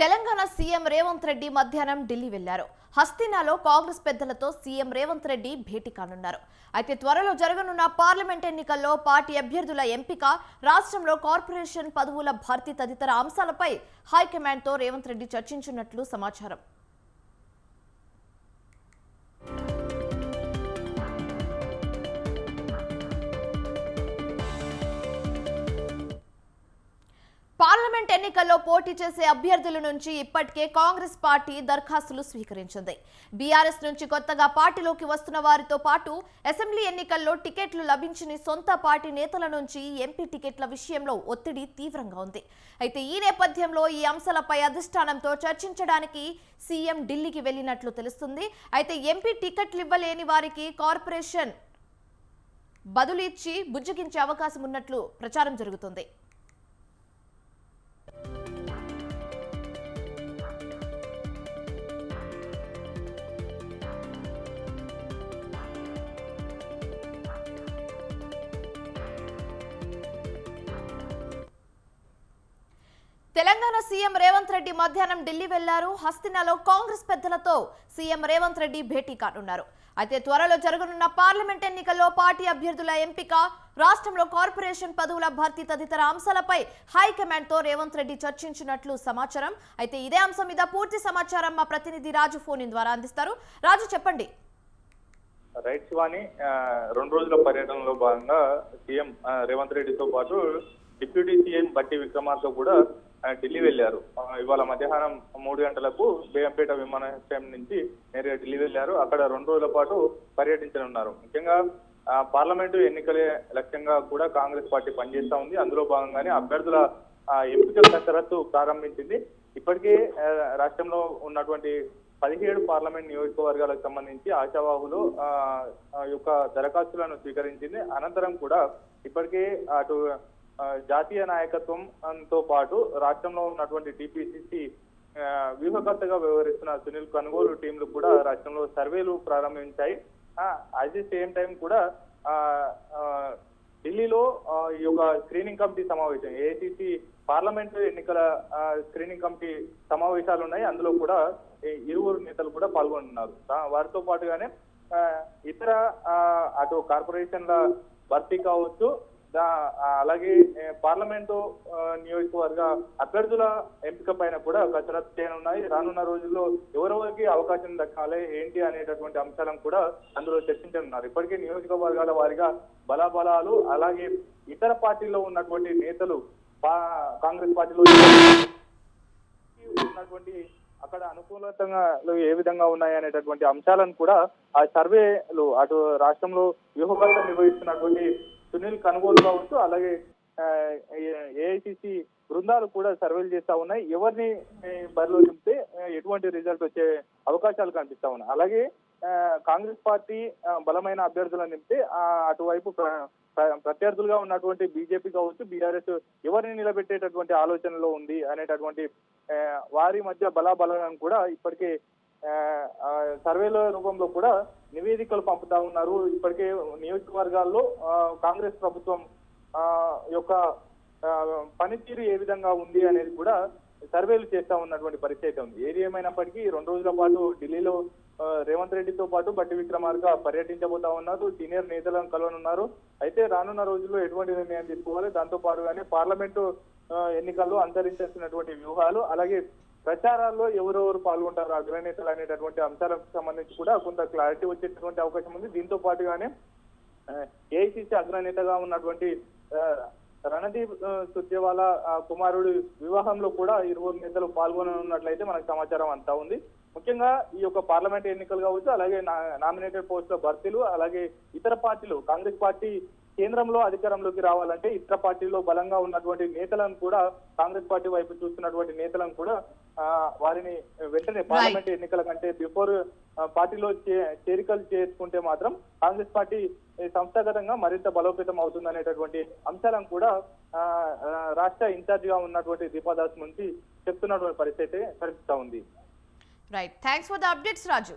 Telangana CM Revanth Reddy మధ్యాహ్నం ఢిల్లీ వెళ్ళారు. హస్తినాలో కాంగ్రెస్ పెద్దలతో సీఎం రేవంత్ రెడ్డి భేటీ కానున్నారు. అయితే త్వరలో జరగనున్న పార్లమెంట్ ఎన్నికల్లో పార్టీ అభ్యర్థుల ఎంపిక రాష్ట్రంలో కార్పొరేషన్ పదవుల భర్తీ తదితర అంశాలపై హైకమాండ్తో రేవంత్ రెడ్డి చర్చించున్నట్లు సమాచారం. పార్లమెంట్ ఎన్నికల్లో పోటీ చేసే అభ్యర్థుల నుంచి ఇప్పటికే కాంగ్రెస్ పార్టీ దరఖాస్తులు స్వీకరించింది. బీఆర్ఎస్ నుంచి కొత్తగా పార్టీలోకి వస్తున్న వారితో పాటు అసెంబ్లీ ఎన్నికల్లో టికెట్లు లభించని సొంత పార్టీ నేతల నుంచి ఎంపీ టికెట్ల విషయంలో ఒత్తిడి తీవ్రంగా ఉంది. అయితే ఈ నేపథ్యంలో ఈ అంశాలపై అధిష్టానంతో చర్చించడానికి సీఎం ఢిల్లీకి వెళ్ళినట్లు తెలుస్తుంది. అయితే ఎంపీ టికెట్లు ఇవ్వలేని వారికి కార్పొరేషన్ బదులు ఇచ్చి బుజ్జగించే అవకాశం ఉన్నట్లు ప్రచారం జరుగుతుంది. తెలంగాణ సీఎం రేవంత్ రెడ్డి మధ్యాహ్నం ఢిల్లీ వెళ్ళారు. హస్తినాలో కాంగ్రెస్ పెద్దలతో సీఎం రేవంత్ రెడ్డి భేటీ కానున్నారు. అయితే త్వరలో జరగనున్న పార్లమెంట్ ఎన్నికల్లో పార్టీ అభ్యర్థుల ఎంపిక రాష్ట్రంలో కార్పొరేషన్ పదవుల భర్తీ తదితర అంశాలపై హైకమాండ్తో రేవంత్ రెడ్డి చర్చించినట్లు సమాచారం. అయితే ఇదే అంశం మీద పూర్తి సమాచారం మా ప్రతినిధి రాజు ఫోన్ ద్వారా అందిస్తారు. రాజు చెప్పండి. రైట్ శివాని రెండు రోజుల పర్యటనలో భాగంగా సీఎం రేవంత్ రెడ్డితో పాటు డిప్యూటీ సీఎం బట్టి విక్రమార్క కూడా ఢిల్లీ వెళ్ళారు ఇవాళ మధ్యాహ్నం మూడు గంటలకు బేగంపేట విమానాశ్రయం నుంచి నేరుగా ఢిల్లీ వెళ్ళారు అక్కడ రెండు రోజుల పాటు పర్యటించనున్నారు. ముఖ్యంగా ఆ, పార్లమెంటు ఎన్నికలే లక్ష్యంగా కూడా కాంగ్రెస్ పార్టీ పనిచేస్తా ఉంది. అందులో భాగంగానే అభ్యర్థుల ఎంపిక ఎంపికల కసరత్తు ప్రారంభించింది. ఇప్పటికే రాష్ట్రంలో ఉన్నటువంటి పదిహేడు పార్లమెంట్ నియోజకవర్గాలకు సంబంధించి ఆశావాహులు ఆ, యొక్క దరఖాస్తులను స్వీకరించింది. అనంతరం కూడా ఇప్పటికే అటు జాతీయ జాతీయ నాయకత్వంతో పాటు రాష్ట్రంలో ఉన్నటువంటి టిపిసిసి వ్యూహకర్తగా వ్యవహరిస్తున్న సునీల్ కనుగోలు టీంలు కూడా రాష్ట్రంలో సర్వేలు ప్రారంభించాయి. అట్ ది సేమ్ టైం కూడా ఆ, ఢిల్లీలో ఈ యొక్క స్క్రీనింగ్ కమిటీ సమావేశం ఏఐసిసి పార్లమెంటు ఎన్నికల స్క్రీనింగ్ కమిటీ సమావేశాలు ఉన్నాయి. అందులో కూడా ఈ ఇరువురు నేతలు కూడా పాల్గొంటున్నారు వారితో పాటుగానే ఆ, ఇతర ఆ, అటు కార్పొరేషన్ల భర్తీ కావచ్చు అలాగే పార్లమెంటు నియోజకవర్గ అభ్యర్థుల ఎంపిక పైన కూడా కసరత్తు చేయనున్నాయి. రానున్న రోజుల్లో ఎవరెవరికి అవకాశం దక్కాలి ఏంటి అనేటటువంటి అంశాలను కూడా అందులో చర్చించనున్నారు. ఇప్పటికే నియోజకవర్గాల వారిగా బలాబలాలు అలాగే ఇతర పార్టీలో ఉన్నటువంటి నేతలు పా- కాంగ్రెస్ పార్టీలో ఉన్నటువంటి అక్కడ అనుకూలతంగా ఏ విధంగా ఉన్నాయి అనేటటువంటి అంశాలను కూడా ఆ సర్వేలు అటు రాష్ట్రంలో వ్యూహకర్త నిర్వహిస్తున్నటువంటి సునీల్ కనుగోలు కావచ్చు అలాగే ఏఐసిసి బృందాలు కూడా సర్వేలు చేస్తా ఉన్నాయి. ఎవరిని బరిలో నింపితే ఎటువంటి రిజల్ట్ వచ్చే అవకాశాలు కనిపిస్తా ఉన్నాయి. అలాగే కాంగ్రెస్ పార్టీ బలమైన అభ్యర్థులను నింపితే అటువైపు ప్రత్యర్థులుగా ఉన్నటువంటి బీజేపీ కావచ్చు బీఆర్ఎస్ ఎవరిని నిలబెట్టేటటువంటి ఆలోచనలో ఉంది అనేటటువంటి వారి మధ్య బలాబలాలను కూడా ఇప్పటికే సర్వేల రూపంలో కూడా నివేదికలు పంపుతా ఉన్నారు. ఇప్పటికే నియోజకవర్గాల్లో కాంగ్రెస్ ప్రభుత్వం యొక్క పనితీరు ఏ విధంగా ఉంది అనేది కూడా సర్వేలు చేస్తా ఉన్నటువంటి పరిస్థితి ఉంది. ఏది ఏమైనప్పటికీ రెండు రోజుల పాటు ఢిల్లీలో రేవంత్ రెడ్డితో పాటు బట్టి విక్రమార్క పర్యటించబోతా ఉన్నారు. సీనియర్ నేతలను కలవనున్నారు. అయితే రానున్న రోజుల్లో ఎటువంటి నిర్ణయం తీసుకోవాలి? దాంతో పాటుగానే పార్లమెంటు ఎన్నికల్లో అంతరించాల్సినటువంటి వ్యూహాలు అలాగే ప్రచారాల్లో ఎవరెవరు పాల్గొంటారు అగ్రనేతలు అనేటటువంటి అంశాలకు సంబంధించి కూడా కొంత క్లారిటీ వచ్చేటటువంటి అవకాశం ఉంది. దీంతో పాటుగానే ఏఐసిసి అగ్రనేతగా ఉన్నటువంటి రణదీప్ సుర్జేవాలా కుమారుడి వివాహంలో కూడా ఇరువురు నేతలు పాల్గొననున్నట్లయితే మనకు సమాచారం అంతా ఉంది. ముఖ్యంగా ఈ యొక్క పార్లమెంట్ ఎన్నికలు కావచ్చు అలాగే నామినేటెడ్ పోస్టుల భర్తీలు అలాగే ఇతర పార్టీలు కాంగ్రెస్ పార్టీ కేంద్రంలో అధికారంలోకి రావాలంటే ఇతర పార్టీలో బలంగా ఉన్నటువంటి నేతలను కూడా కాంగ్రెస్ పార్టీ వైపు చూస్తున్నటువంటి నేతలను కూడా వారిని వెంటనే పార్లమెంట్ ఎన్నికల కంటే బిఫోర్ పార్టీలో చేరికలు చేసుకుంటే మాత్రం కాంగ్రెస్ పార్టీ సంస్థాగతంగా మరింత బలోపేతం అవుతుంది అనేటటువంటి అంశాలను కూడా రాష్ట్ర ఇన్ఛార్జ్గా ఉన్నటువంటి దీపాదాస్ నుంచి చెప్తున్నటువంటి పరిస్థితి కనిపిస్తా ఉంది. Right thanks for the updates Raju